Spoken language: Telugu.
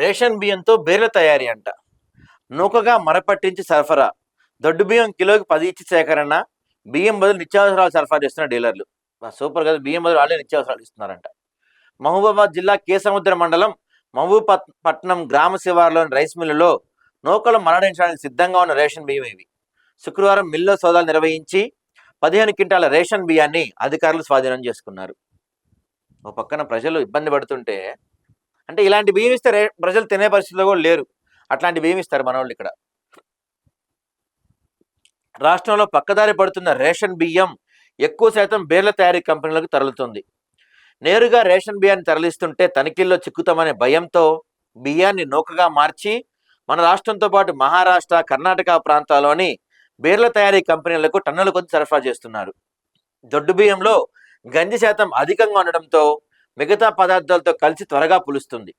రేషన్ బియ్యంతో బేర్ల తయారీ అంట. నూకగా మరపట్టించి సరఫరా. దొడ్డు బియ్యం కిలోకి పది ఇచ్చి సేకరణ. బియ్యం బదులు నిత్యావసరాలు సరఫరా చేస్తున్న డీలర్లు. సూపర్ కదా బియ్యం బదులు వాళ్ళే నిత్యావసరాలు ఇస్తున్నారంట. మహబూబాబాద్ జిల్లా కేసముద్ర మండలం మహబూబ్ పట్నం గ్రామ శివారులోని రైస్ మిల్లులో నూకలు మరణించడానికి సిద్ధంగా ఉన్న రేషన్ బియ్యం ఇవి. శుక్రవారం మిల్లో సోదాలు నిర్వహించి పదిహేను క్వింటాల రేషన్ బియ్యాన్ని అధికారులు స్వాధీనం చేసుకున్నారు. ఓ పక్కన ప్రజలు ఇబ్బంది పడుతుంటే అంటే ఇలాంటి బియ్యం ఇస్తే ప్రజలు తినే పరిస్థితిలో కూడా లేరు. అట్లాంటి బియ్యం ఇస్తారు మన ఇక్కడ. రాష్ట్రంలో పక్కదారి పడుతున్న రేషన్ బియ్యం ఎక్కువ శాతం బేర్ల తయారీ కంపెనీలకు తరలుతుంది. నేరుగా రేషన్ బియ్యాన్ని తరలిస్తుంటే తనిఖీల్లో చిక్కుతామనే భయంతో బియ్యాన్ని నూకగా మార్చి మన రాష్ట్రంతో పాటు మహారాష్ట్ర కర్ణాటక ప్రాంతాల్లోని బేర్ల తయారీ కంపెనీలకు టన్నుల కొద్ది సరఫరా చేస్తున్నారు. దొడ్డు బియ్యంలో గంజి శాతం అధికంగా ఉండడంతో మిగతా పదార్థాలతో కలిసి త్వరగా పులుస్తుంది.